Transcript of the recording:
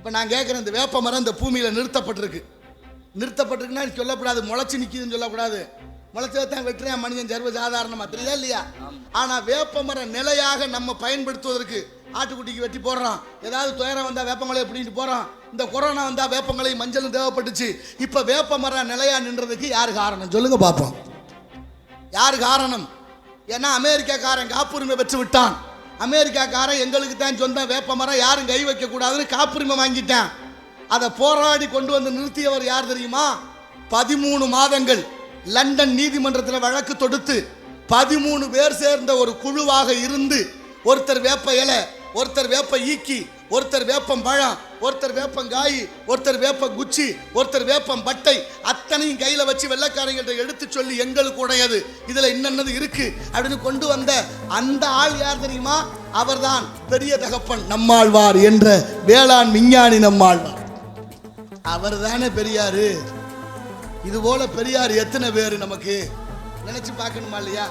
இப்போ நான் கேட்குறேன் இந்த வேப்ப மரம் இந்த பூமியில் நிறுத்தப்பட்டிருக்கு. நிறுத்தப்பட்டிருக்குன்னா சொல்லக்கூடாது முளைச்சி நிற்கிதுன்னு சொல்லக்கூடாது. முளைச்சதை தான் வெட்டுறேன் மனிதன் சர்வ சாதாரணமாக தெரியுதா இல்லையா? ஆனால் வேப்ப மரம் நிலையாக நம்ம பயன்படுத்துவதற்கு ஆட்டுக்குட்டிக்கு வெட்டி போடுறோம் ஏதாவது துயரம் வந்தால் வேப்பங்களை பிடிக்கிட்டு போகிறோம் இந்த கொரோனா வந்தால் வேப்பங்களை மஞ்சளும் தேவைப்பட்டுச்சு. இப்போ வேப்ப மரம் நிலையாக நின்றதுக்கு யார் காரணம்? சொல்லுங்க பார்ப்போம் யார் காரணம்? ஏன்னா அமெரிக்காக்காரன் காப்புரிமை பெற்று விட்டான். அமெரிக்காக்காரன் எங்களுக்கு தான் சொந்த வேப்ப மரம் யாரும் கை வைக்க கூடாதுன்னு காப்புரிமை வாங்கிட்டேன். அதை போராடி கொண்டு வந்து நிறுத்தியவர் யார் தெரியுமா? பதிமூணு மாதங்கள் லண்டன் நீதிமன்றத்தில் வழக்கு தொடுத்து பதிமூணு பேர் சேர்ந்த ஒரு குழுவாக இருந்து ஒருத்தர் வேப்ப இலை ஒருத்தர் வேப்ப ஈக்கி ஒருத்தர் வேப்பம் பழம் ஒருத்தர் வேப்பங்காய் ஒருத்தர் வேப்பம் குச்சி ஒருத்தர் வேப்பம் பட்டை அத்தனையும் கையில் வச்சு வெள்ளைக்காரங்கள்ட்ட எடுத்து சொல்லி எங்களுக்கு உடையது இதில் என்னென்னது இருக்கு? அப்படின்னு கொண்டு வந்த அந்த ஆள் யார் தெரியுமா? அவர்தான் பெரிய தகப்பன் நம்மாழ்வார் என்ற வேளாண் விஞ்ஞானி நம்மாழ்வார். அவர் தானே பெரியாரு. இது போல பெரியார் எத்தனை பேர் நமக்கு? நினைச்சு பார்க்கணுமா இல்லையா?